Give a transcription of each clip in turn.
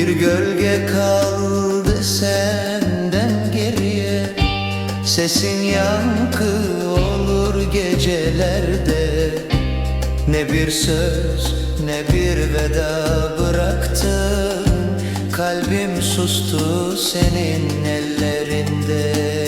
Bir gölge kaldı senden geriye. Sesin yankı olur gecelerde. Ne bir söz ne bir veda bıraktın. Kalbim sustu senin ellerinde.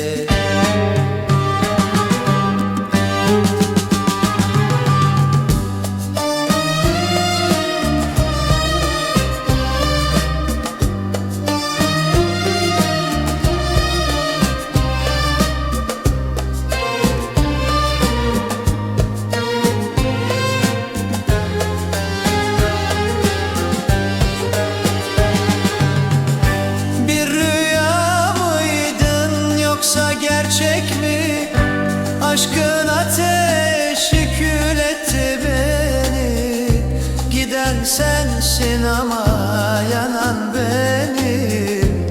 Gerçek mi? Aşkın ateşi kül etti beni Giden sensin ama yanan benim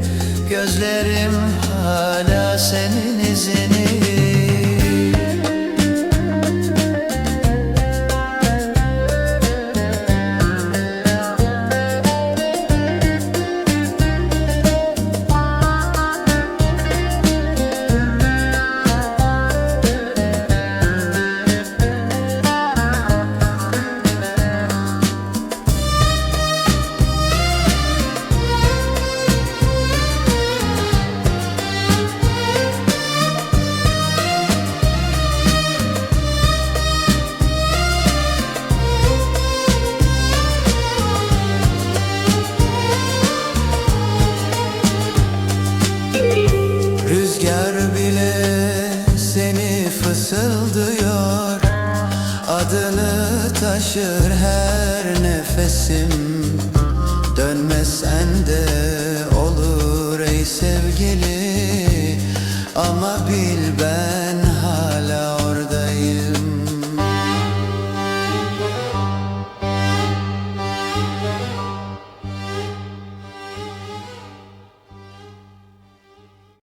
Gözlerim hala senin izini Taşır her nefesim. Dönmesen de olur ey sevgili. Ama bil ben